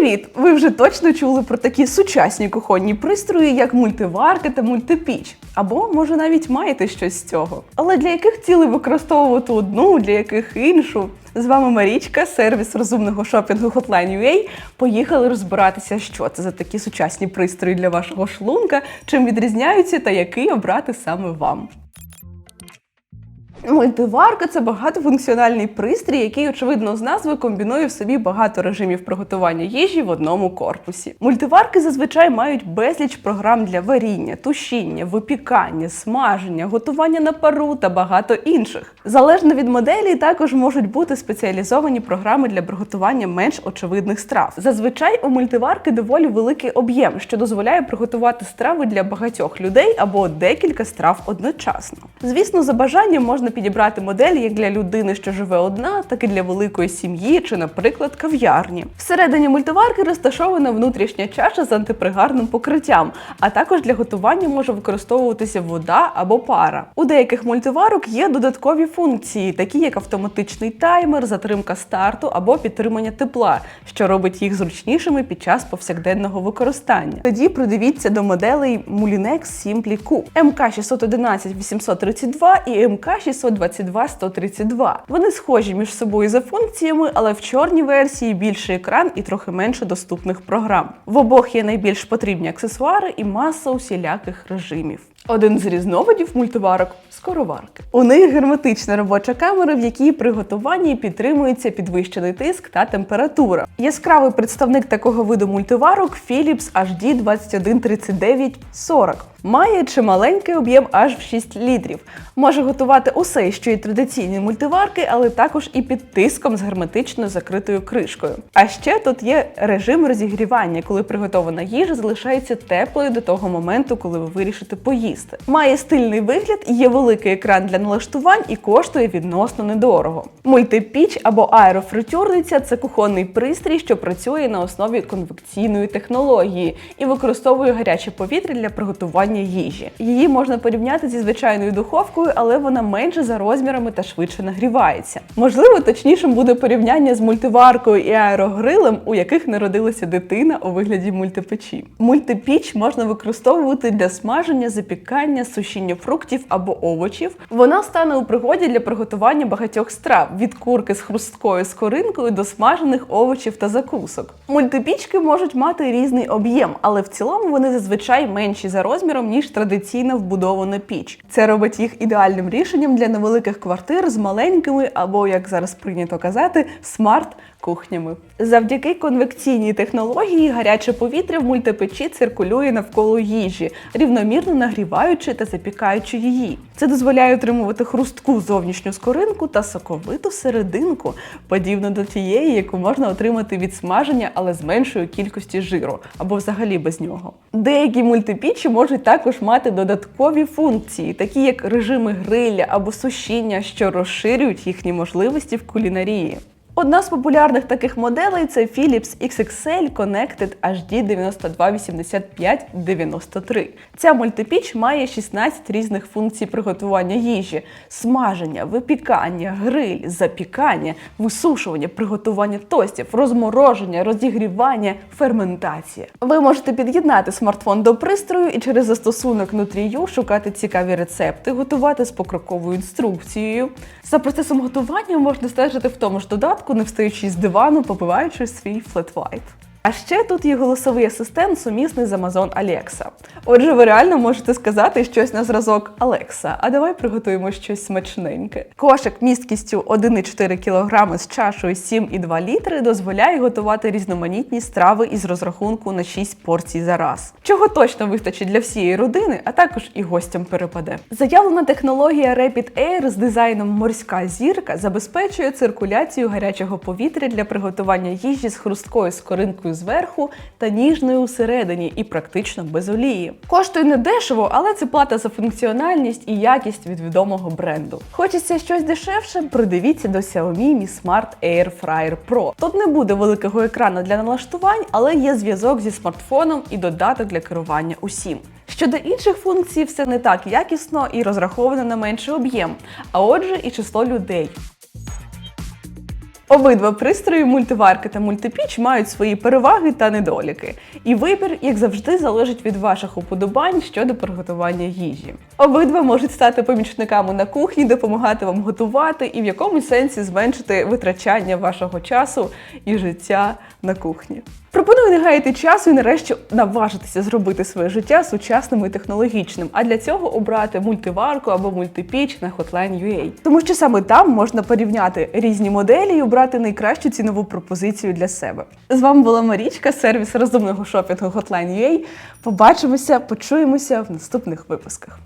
Привіт! Ви вже точно чули про такі сучасні кухонні пристрої, як мультиварка та мультипіч. Або, може, навіть маєте щось з цього. Але для яких цілей використовувати одну, для яких іншу? З вами Марічка, сервіс розумного шопінгу Hotline.ua. Поїхали розбиратися, що це за такі сучасні пристрої для вашого шлунка, чим відрізняються та який обрати саме вам. Мультиварка це багатофункціональний пристрій, який, очевидно, з назви комбінує в собі багато режимів приготування їжі в одному корпусі. Мультиварки зазвичай мають безліч програм для варіння, тушіння, випікання, смаження, готування на пару та багато інших. Залежно від моделі, також можуть бути спеціалізовані програми для приготування менш очевидних страв. Зазвичай у мультиварки доволі великий об'єм, що дозволяє приготувати страви для багатьох людей або декілька страв одночасно. Звісно, за бажанням можна підібрати модель як для людини, що живе одна, так і для великої сім'ї чи, наприклад, кав'ярні. Всередині мультиварки розташована внутрішня чаша з антипригарним покриттям, а також для готування може використовуватися вода або пара. У деяких мультиварок є додаткові функції, такі як автоматичний таймер, затримка старту або підтримання тепла, що робить їх зручнішими під час повсякденного використання. Тоді придивіться до моделей Mulinex Simply Cook MK611 832 і MK622 132. Вони схожі між собою за функціями, але в чорній версії більший екран і трохи менше доступних програм. В обох є найбільш потрібні аксесуари і маса усіляких режимів. Один з різновидів мультиварок скороварки. У них герметична робоча камера, в якій при готуванні підтримується підвищений тиск та температура. Яскравий представник такого виду мультиварок Philips HD 213940. Має чималенький об'єм аж в 6 літрів. Може готувати усе, що і традиційні мультиварки, але також і під тиском з герметично закритою кришкою. А ще тут є режим розігрівання, коли приготована їжа залишається теплою до того моменту, коли ви вирішите поїсти. Має стильний вигляд, є великий екран для налаштувань і коштує відносно недорого. Мультипіч або аерофритюрниця це кухонний пристрій, що працює на основі конвекційної технології і використовує гаряче повітря для приготування їжі. Її можна порівняти зі звичайною духовкою, але вона менше за розмірами та швидше нагрівається. Можливо, точнішим буде порівняння з мультиваркою і аерогрилем, у яких народилася дитина у вигляді мультипечі. Мультипіч можна використовувати для смаження, запікання, сушіння фруктів або овочів. Вона стане у пригоді для приготування багатьох страв від курки з хрусткою скоринкою до смажених овочів та закусок. Мультипічки можуть мати різний об'єм, але в цілому вони зазвичай менші за розміром ніж традиційна вбудована піч. Це робить їх ідеальним рішенням для невеликих квартир з маленькими або, як зараз прийнято казати, смарт. Кухнями завдяки конвекційній технології гаряче повітря в мультипечі циркулює навколо їжі, рівномірно нагріваючи та запікаючи її. Це дозволяє отримувати хрустку зовнішню скоринку та соковиту серединку, подібно до тієї, яку можна отримати від смаження, але з меншою кількості жиру або взагалі без нього. Деякі мультипічі можуть також мати додаткові функції, такі як режими гриля або сушіння, що розширюють їхні можливості в кулінарії. Одна з популярних таких моделей це Philips XXL Connected HD 928593. Ця мультипіч має 16 різних функцій приготування їжі: смаження, випікання, гриль, запікання, висушування, приготування тостів, розмороження, розігрівання, ферментація. Ви можете під'єднати смартфон до пристрою і через застосунок Nutriu шукати цікаві рецепти, готувати з покроковою інструкцією. За процесом готування можна стежити в тому ж додатку, не встаючи з дивану, попиваючи свій флет-вайт. А ще тут є голосовий асистент, сумісний з Amazon Alexa. Отже, ви реально можете сказати щось на зразок Alexa, а давай приготуємо щось смачненьке. Кошик місткістю 1,4 кг з чашою 7,2 літри дозволяє готувати різноманітні страви із розрахунку на 6 порцій за раз. Чого точно вистачить для всієї родини, а також і гостям перепаде. Заявлена технологія Rapid Air з дизайном морська зірка забезпечує циркуляцію гарячого повітря для приготування їжі з хрусткою скоринкою зверху та ніжною усередині і практично без олії. Коштує не дешево, але це плата за функціональність і якість від відомого бренду. Хочеться щось дешевше? Придивіться до Xiaomi Mi Smart Air Fryer Pro. Тут не буде великого екрану для налаштувань, але є зв'язок зі смартфоном і додаток для керування усім. Щодо інших функцій, все не так якісно і розраховано на менший об'єм, а отже, і число людей. Обидва пристрої, мультиварки та мультипіч, мають свої переваги та недоліки. І вибір, як завжди, залежить від ваших уподобань щодо приготування їжі. Обидва можуть стати помічниками на кухні, допомагати вам готувати і в якомусь сенсі зменшити витрачання вашого часу і життя на кухні. Пропоную не гаяти часу і нарешті наважитися зробити своє життя сучасним і технологічним, а для цього обрати мультиварку або мультипіч на Hotline.ua. Тому що саме там можна порівняти різні моделі і обрати найкращу цінову пропозицію для себе. З вами була Марічка, сервіс розумного шопінгу Hotline.ua. Побачимося, почуємося в наступних випусках.